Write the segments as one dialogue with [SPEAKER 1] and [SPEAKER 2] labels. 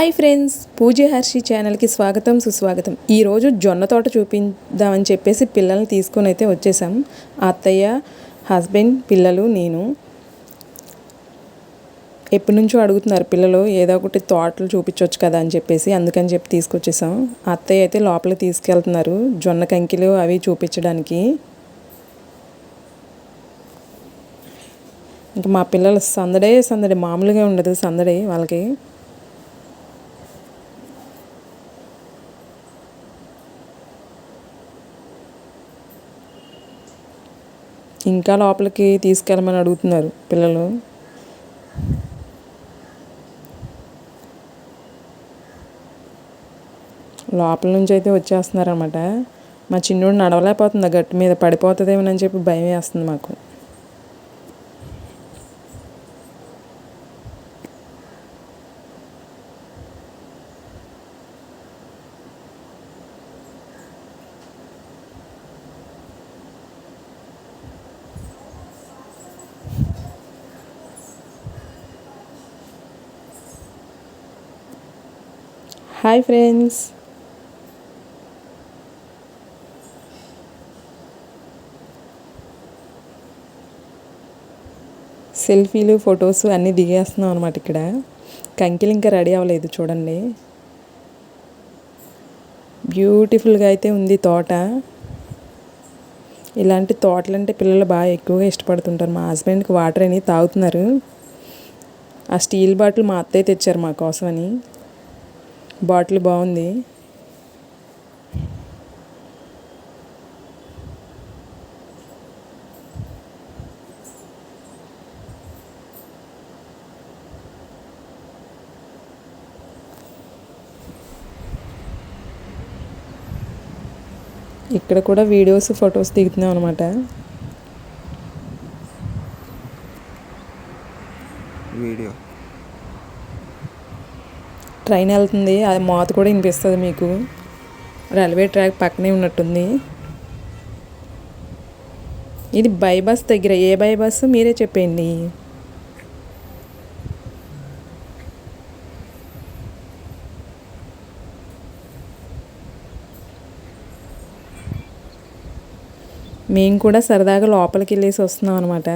[SPEAKER 1] Hi friends పూజ హర్షి ఛానల్కి స్వాగతం సుస్వాగతం. ఈరోజు జొన్న తోట చూపిద్దామని చెప్పేసి పిల్లల్ని తీసుకొని అయితే వచ్చేసాం. అత్తయ్య హస్బెండ్ పిల్లలు నేను. ఎప్పటి నుంచో అడుగుతున్నారు పిల్లలు ఏదో ఒకటి తోటలు చూపించవచ్చు కదా అని చెప్పేసి అందుకని చెప్పి తీసుకొచ్చేసాం. అత్తయ్య అయితే లోపలికి తీసుకెళ్తున్నారు జొన్న కంకిలు అవి చూపించడానికి. ఇంకా మా పిల్లలు సందడే సందడి మామూలుగా ఉండదు సందడి వాళ్ళకి. ఇంకా లోపలికి తీసుకెళ్ళమని అడుగుతున్నారు పిల్లలు. లోపల నుంచి అయితే వచ్చేస్తున్నారు అనమాట మా చిన్నోడు నడవలేకపోతుంది గట్టు మీద పడిపోతుందేమోనని చెప్పి భయం వేస్తుంది మాకు. Hi friends. సెల్ఫీలు ఫొటోస్ అన్నీ దిగేస్తున్నాం అనమాట ఇక్కడ. కంకిలు ఇంకా రెడీ అవ్వలేదు చూడండి. బ్యూటిఫుల్గా అయితే ఉంది తోట. ఇలాంటి తోటలు అంటే పిల్లలు బాగా ఎక్కువగా ఇష్టపడుతుంటారు. మా హస్బెండ్కి వాటర్ అని తాగుతున్నారు. ఆ స్టీల్ బాటిల్ మా అత్తయ్య తెచ్చారు మా కోసమని. బాటిల్ బాగుంది. ఇక్కడ కూడా వీడియోస్ ఫొటోస్ దిగుతున్నాం అనమాట
[SPEAKER 2] వీడియో.
[SPEAKER 1] ట్రైన్ వెళ్తుంది. అది మోత కూడా వినిపిస్తుంది మీకు. రైల్వే ట్రాక్ పక్కనే ఉన్నట్టుంది. ఇది బై బస్ దగ్గర. ఏ బై బస్సు మీరే చెప్పండి. మేము కూడా సరదాగా లోపలికి వెళ్ళేసి వస్తున్నాం అనమాట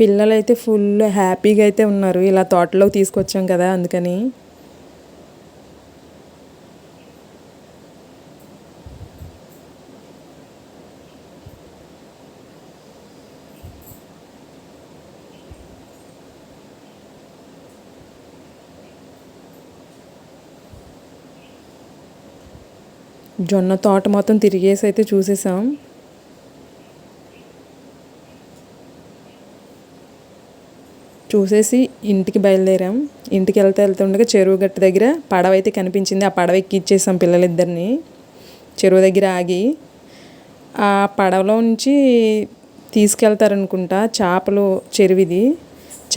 [SPEAKER 1] పిల్లలు అయితే ఫుల్ హ్యాపీగా అయితే ఉన్నారు. ఇలా తోటలోకి తీసుకొచ్చాం కదా అందుకని. జొన్న తోట మొత్తం తిరిగేసి అయితే చూసేసాం. చూసేసి ఇంటికి బయలుదేరాం. ఇంటికి వెళ్తే వెళ్తుండగా చెరువు గట్టు దగ్గర పడవ అయితే కనిపించింది. ఆ పడవ ఎక్కిచ్చేసాం పిల్లలిద్దరిని. చెరువు దగ్గర ఆగి ఆ పడవలో నుంచి తీసుకెళ్తారనుకుంటా చేపలు చెరువిది.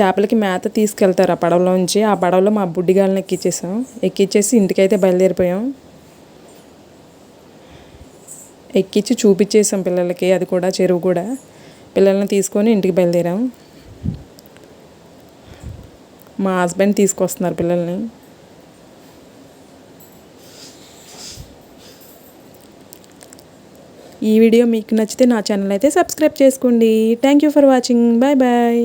[SPEAKER 1] చేపలకి మేత తీసుకెళ్తారు ఆ పడవలో నుంచి. ఆ పడవలో మా బుడ్డిగాళ్ళని ఎక్కిచ్చేసాం. ఎక్కిచ్చేసి ఇంటికైతే బయలుదేరిపోయాం. ఎక్కించి చూపించేసాం పిల్లలకి. అది కూడా చెరువు కూడా. పిల్లల్ని తీసుకొని ఇంటికి బయలుదేరాం. మా హస్బెండ్ తీసుకొస్తున్నారు పిల్లల్ని. ఈ వీడియో మీకు నచ్చితే నా ఛానల్ అయితే సబ్స్క్రైబ్ చేసుకోండి. Thank you for watching bye bye